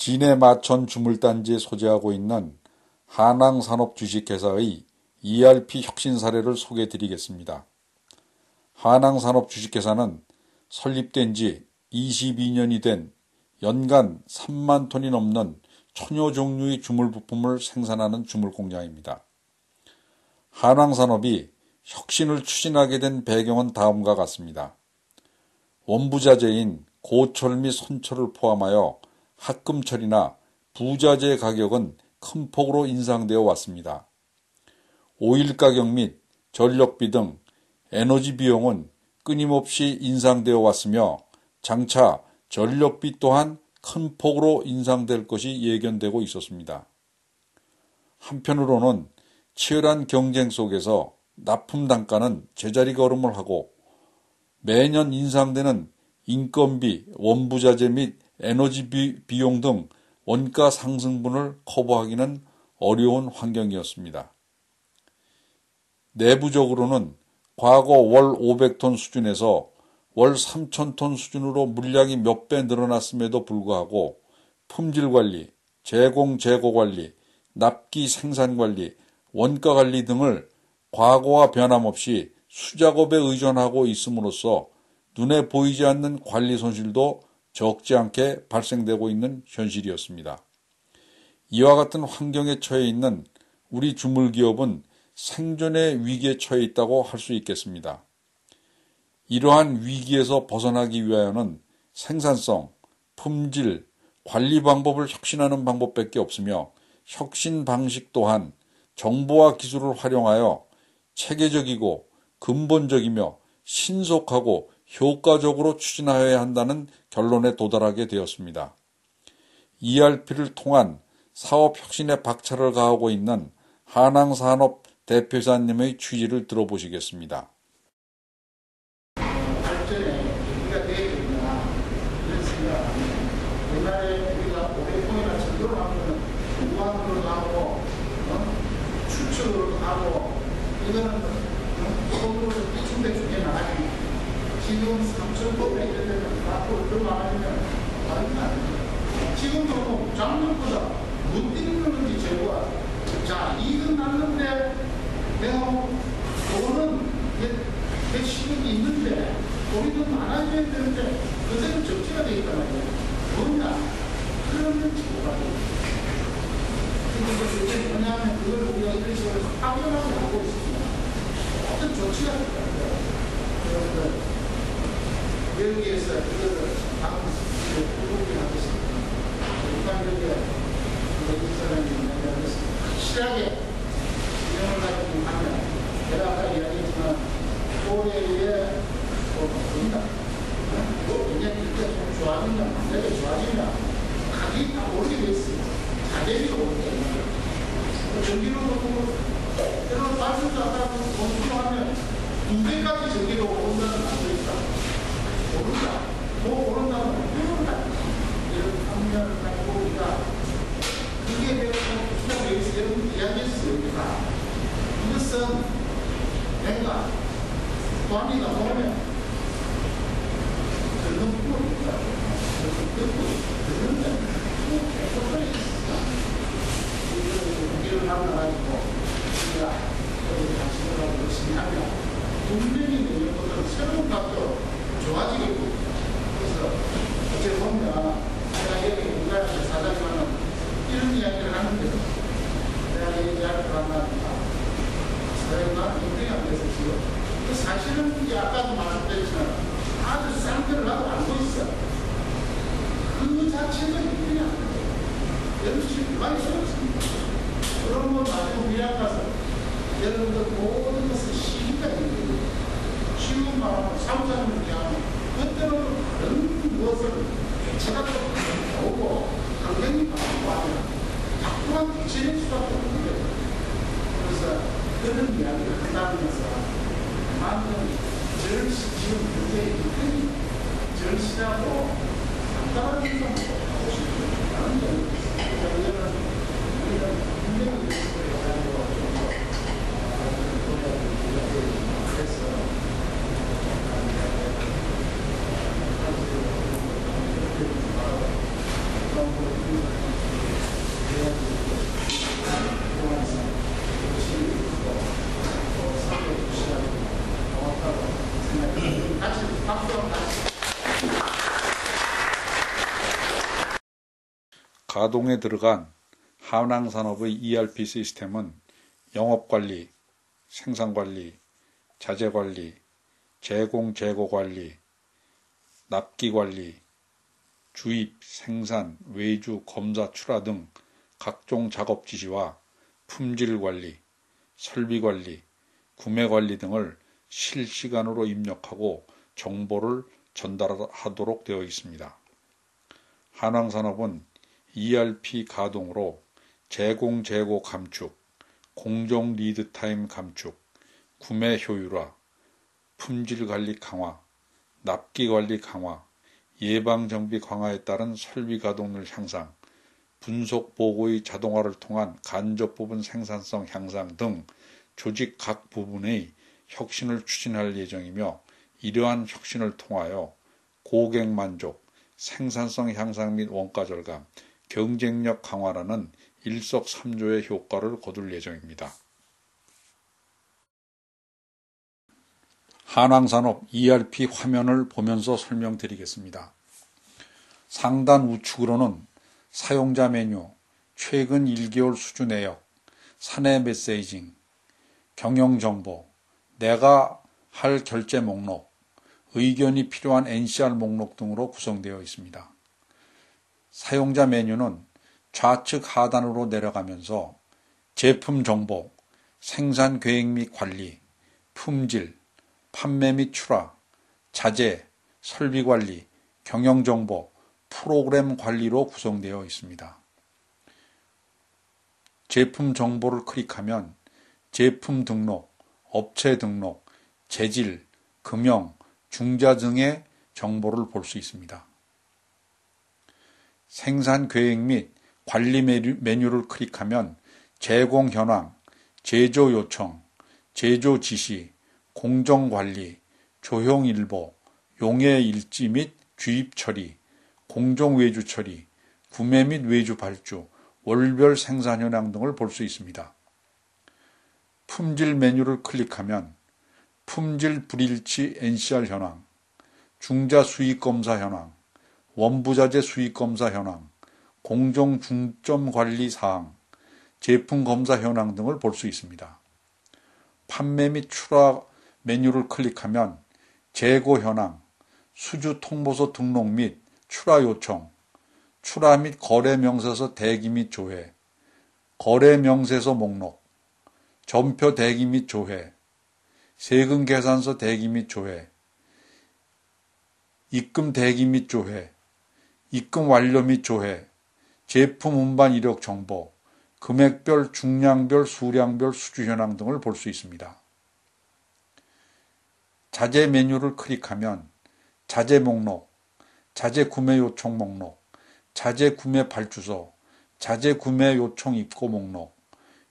진해 마천 주물단지에 소재하고 있는 한항산업 주식회사의 ERP 혁신 사례를 소개해 드리겠습니다. 한항산업 주식회사는 설립된 지 22년이 된 연간 3만 톤이 넘는 천여 종류의 주물 부품을 생산하는 주물 공장입니다. 한항산업이 혁신을 추진하게 된 배경은 다음과 같습니다. 원부자재인 고철 및 선철을 포함하여 합금철이나 부자재 가격은 큰 폭으로 인상되어 왔습니다. 오일 가격 및 전력비 등 에너지 비용은 끊임없이 인상되어 왔으며 장차 전력비 또한 큰 폭으로 인상될 것이 예견되고 있었습니다. 한편으로는 치열한 경쟁 속에서 납품 단가는 제자리 걸음을 하고 매년 인상되는 인건비, 원부자재 및 에너지 비용 등 원가 상승분을 커버하기는 어려운 환경이었습니다. 내부적으로는 과거 월 500톤 수준에서 월 3,000톤 수준으로 물량이 몇 배 늘어났음에도 불구하고 품질 관리, 제공 재고 관리, 납기 생산 관리, 원가 관리 등을 과거와 변함없이 수작업에 의존하고 있음으로써 눈에 보이지 않는 관리 손실도 적지 않게 발생되고 있는 현실이었습니다. 이와 같은 환경에 처해 있는 우리 주물기업은 생존의 위기에 처해 있다고 할 수 있겠습니다. 이러한 위기에서 벗어나기 위하여는 생산성, 품질, 관리 방법을 혁신하는 방법밖에 없으며 혁신 방식 또한 정보와 기술을 활용하여 체계적이고 근본적이며 신속하고 효과적으로 추진하여야 한다는 결론에 도달하게 되었습니다. ERP를 통한 사업 혁신에 박차를 가하고 있는 한항산업 대표사님의 취지를 들어보시겠습니다. 이거는 손으로 충대 중에 나가지 지금 3,500 이런 데는 앞으로 더 많아지면 다른 거 지금도 뭐 작년보다 못 뛰는 게 제고야. 자, 이익은 났는데 내가 뭐 돈은 내 실력이 있는데 돈이 더 많아져야 되는데 그대로 적지가 있단 말이야. 뭐냐? 그러면 제고가 돼. 근데 뭐냐면 그걸 우리가 이런 식으로 확연하게 하고 있습니다. 어떤 조치가 있다는 여러분들 여기에서 이거를 다음 시기에 보고를 하겠습니다. 일반적에 이 사람이 내가 확실하게 진영을 가지고 하면 내가 아까 이야기했지만 올해에 보인다. 굉장히 이렇게 좀 좋아지면 만약에 좋아지면 가격이 다 오르게 돼 있습니다. 가격이 오르게 전기로 놓고 때로 빠진 자가 공수하면 두 배까지 전기로 오른다는 말도 있다. 오른다. 뭐 오른다면 오른다. 이런 판단을 가지고 우리가 그게 배우고 수장 여기서 여러분 이것은 내가 또한이가 보면 젊은 부모입니다. 듣고 듣는데 계속 그래 있습니다. 이걸 하고 나가지고 우리가 여기 들어가고 열심히 하면 분명히 내년 것들은 새로운 각도 좋아지겠고 그래서 어째 보면 제가 여기 우리나라에서 사장님은 이런 이야기를 하는데 이 이야기를 한다니까 사장님과 인정이 안 돼서 지금 그 사실은 이제 아까도 말씀드렸지만 아주 쌍들을 하고 알고 있어 그 자체가 인정이 안 돼. 여러분이 없습니다. 그런 걸 가지고 미약 가서 여러분들 모든 것을 시기가 있는 거예요. 쉬운 말하면 사무장을 얘기하면 그때는 다른 무엇을 제가 또 오고 강경이 바꾸고 하면 자꾸만 대체될 수밖에 없는 거예요. 그래서 그런 이야기를 한다면서 만든 절시 지금 굉장히 큰 절시라고 간단한 일도 하고 싶은 다른 점이 있어요. 그래서 가동에 들어간 한항산업의 ERP 시스템은 영업관리, 생산관리, 자재관리, 제공 재고관리, 납기관리, 주입, 생산, 외주, 검사, 출하 등 각종 작업 지시와 품질 관리, 설비 관리, 구매 관리 등을 실시간으로 입력하고 정보를 전달하도록 되어 있습니다. 한항산업은 ERP 가동으로 제공 재고 감축, 공정 리드타임 감축, 구매 효율화, 품질 관리 강화, 납기 관리 강화, 예방 정비 강화에 따른 설비 가동률 향상, 분속 보고의 자동화를 통한 간접 부분 생산성 향상 등 조직 각 부분의 혁신을 추진할 예정이며 이러한 혁신을 통하여 고객 만족, 생산성 향상 및 원가 절감, 경쟁력 강화라는 일석삼조의 효과를 거둘 예정입니다. 한왕산업 ERP 화면을 보면서 설명드리겠습니다. 상단 우측으로는 사용자 메뉴, 최근 1개월 수주 내역, 사내 메시징, 경영 정보, 내가 할 결제 목록, 의견이 필요한 NCR 목록 등으로 구성되어 있습니다. 사용자 메뉴는 좌측 하단으로 내려가면서 제품 정보, 생산 계획 및 관리, 품질, 판매 및 출하, 자재, 설비 관리, 경영 정보, 프로그램 관리로 구성되어 있습니다. 제품 정보를 클릭하면 제품 등록, 업체 등록, 재질, 금형, 중자 등의 정보를 볼 수 있습니다. 생산 계획 및 관리 메뉴를 클릭하면 제공 현황, 제조 요청, 제조 지시, 공정 관리, 조형 일보, 용해 일지 및 주입 처리, 공정 외주 처리, 구매 및 외주 발주, 월별 생산 현황 등을 볼 수 있습니다. 품질 메뉴를 클릭하면 품질 불일치 NCR 현황, 중자 수익 검사 현황, 원부자재 수익 검사 현황, 공정 중점 관리 사항, 제품 검사 현황 등을 볼 수 있습니다. 판매 및 출하 메뉴를 클릭하면 재고 현황, 수주 통보서 등록 및 출하 요청, 출하 및 거래 명세서 대기 및 조회, 거래 명세서 목록, 전표 대기 및 조회, 세금 계산서 대기 및 조회, 입금 대기 및 조회, 입금 완료 및 조회, 제품 운반 이력 정보, 금액별, 중량별, 수량별 수주 현황 등을 볼 수 있습니다. 자재 메뉴를 클릭하면 자재 목록, 자재 구매 요청 목록, 자재 구매 발주소, 자재 구매 요청 입고 목록,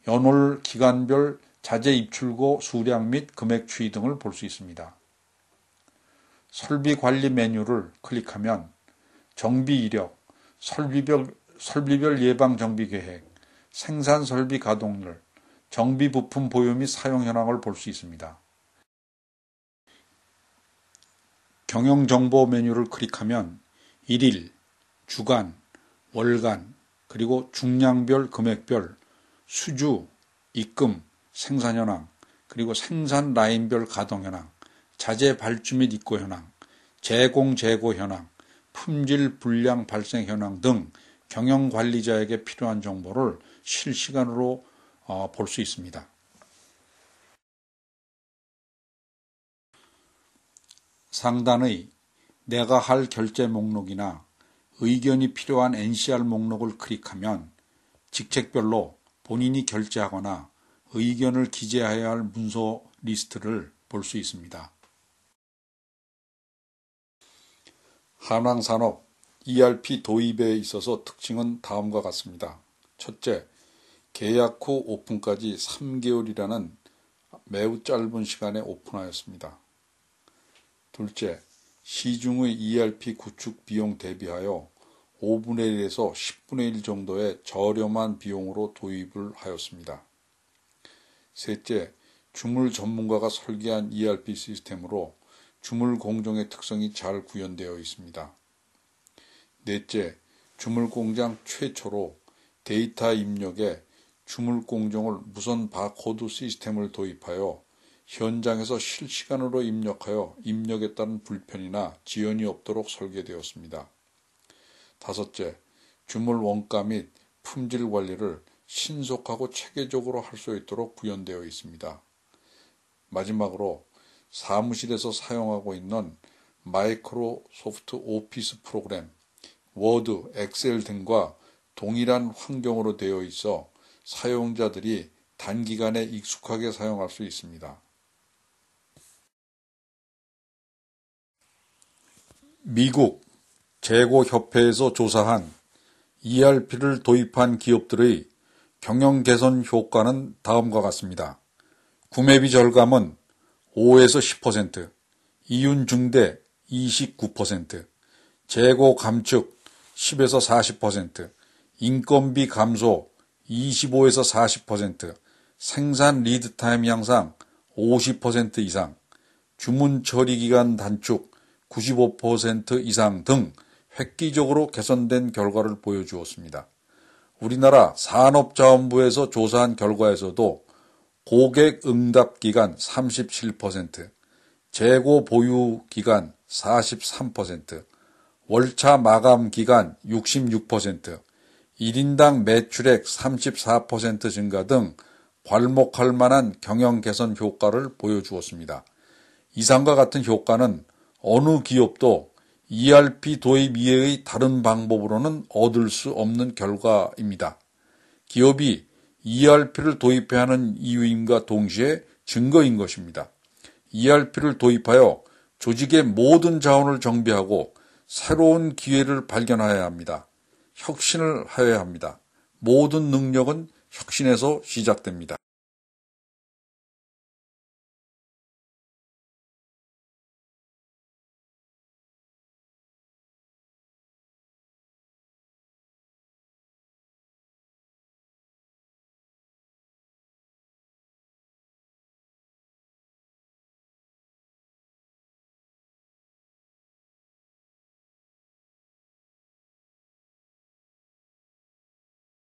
연월 기간별 자재 입출고 수량 및 금액 추이 등을 볼 수 있습니다. 설비 관리 메뉴를 클릭하면 정비 이력, 설비별, 설비별 예방 정비 계획, 생산 설비 가동률, 정비 부품 보유 및 사용 현황을 볼 수 있습니다. 경영 정보 메뉴를 클릭하면 일일, 주간, 월간, 그리고 중량별, 금액별, 수주, 입금, 생산 현황, 그리고 생산 라인별 가동 현황, 자재 발주 및 입고 현황, 제공 재고 현황, 품질 불량 발생 현황 등 경영 관리자에게 필요한 정보를 실시간으로 어, 볼 수 있습니다. 상단의 내가 할 결제 목록이나 의견이 필요한 NCR 목록을 클릭하면 직책별로 본인이 결제하거나 의견을 기재해야 할 문서 리스트를 볼 수 있습니다. 한왕산업 ERP 도입에 있어서 특징은 다음과 같습니다. 첫째, 계약 후 오픈까지 3개월이라는 매우 짧은 시간에 오픈하였습니다. 둘째, 시중의 ERP 구축 비용 대비하여 5분의 1에서 10분의 1 정도의 저렴한 비용으로 도입을 하였습니다. 셋째, 주물 전문가가 설계한 ERP 시스템으로 주물 공정의 특성이 잘 구현되어 있습니다. 넷째, 주물공장 최초로 데이터 입력에 주물공정을 무선 바코드 시스템을 도입하여 현장에서 실시간으로 입력하여 입력에 따른 불편이나 지연이 없도록 설계되었습니다. 다섯째, 주물 원가 및 품질 관리를 신속하고 체계적으로 할 수 있도록 구현되어 있습니다. 마지막으로 사무실에서 사용하고 있는 마이크로소프트 오피스 프로그램, 워드, 엑셀 등과 동일한 환경으로 되어 있어 사용자들이 단기간에 익숙하게 사용할 수 있습니다. 미국 재고협회에서 조사한 ERP를 도입한 기업들의 경영 개선 효과는 다음과 같습니다. 구매비 절감은 5에서 10%, 이윤 중대 29%, 재고 감축 10에서 40%, 인건비 감소 25에서 40%, 생산 리드타임 향상 50% 이상, 주문 처리 기간 단축 95% 이상 등 획기적으로 개선된 결과를 보여주었습니다. 우리나라 산업자원부에서 조사한 결과에서도 고객 응답 기간 37%, 재고 보유 기간 43%, 월차 마감 기간 66%, 1인당 매출액 34% 증가 등 괄목할 만한 경영 개선 효과를 보여주었습니다. 이상과 같은 효과는 어느 기업도 ERP 도입 이외의 다른 방법으로는 얻을 수 없는 결과입니다. 기업이 ERP를 도입해야 하는 이유임과 동시에 증거인 것입니다. ERP를 도입하여 조직의 모든 자원을 정비하고 새로운 기회를 발견하여야 합니다. 혁신을 하여야 합니다. 모든 능력은 혁신에서 시작됩니다.